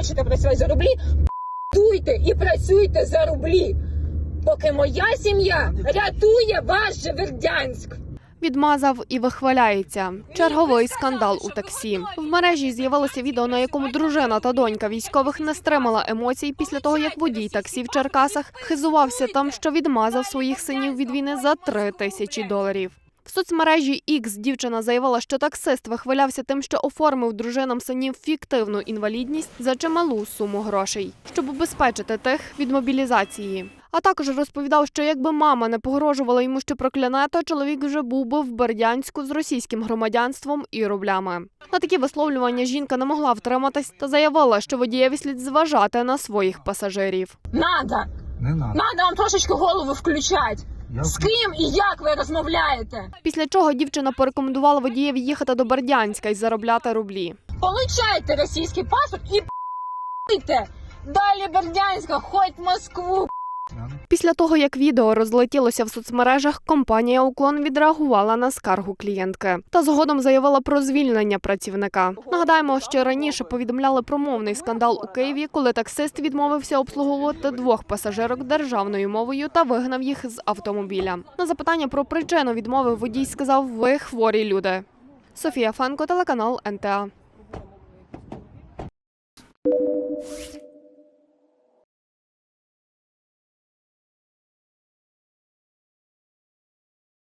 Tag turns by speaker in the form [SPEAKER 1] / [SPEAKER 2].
[SPEAKER 1] хочете працювати за рублі, дуйте і працюйте за рублі. Поки моя сім'я рятує ваш Живердянськ.
[SPEAKER 2] Відмазав і вихваляється. Черговий скандал у таксі. В мережі з'явилося відео, на якому дружина та донька військових не стримала емоцій після того, як водій таксі в Черкасах хизувався там, що відмазав своїх синів від війни за три тисячі доларів. В соцмережі X дівчина заявила, що таксист вихвалявся тим, що оформив дружинам синів фіктивну інвалідність за чималу суму грошей, щоб убезпечити тих від мобілізації. А також розповідав, що якби мама не погрожувала йому, що прокляне, то чоловік вже був би в Бердянську з російським громадянством і рублями. На такі висловлювання жінка не могла втриматись та заявила, що водієві слід зважати на своїх пасажирів.
[SPEAKER 1] Надо,
[SPEAKER 3] Не надо.
[SPEAKER 1] надо вам трошечки голову включати. З ким і як ви розмовляєте?
[SPEAKER 2] Після чого дівчина порекомендувала водієві їхати до Бердянська і заробляти рублі.
[SPEAKER 1] Получайте російський паспорт і п***йте. Далі Бердянська, хоть Москву.
[SPEAKER 2] Після того, як відео розлетілося в соцмережах, компанія Уклон відреагувала на скаргу клієнтки та згодом заявила про звільнення працівника. Нагадаємо, що раніше повідомляли про мовний скандал у Києві, коли таксист відмовився обслуговувати двох пасажирок державною мовою та вигнав їх з автомобіля. На запитання про причину відмови водій сказав: Ви хворі люди. Софія Фенко, телеканал НТА.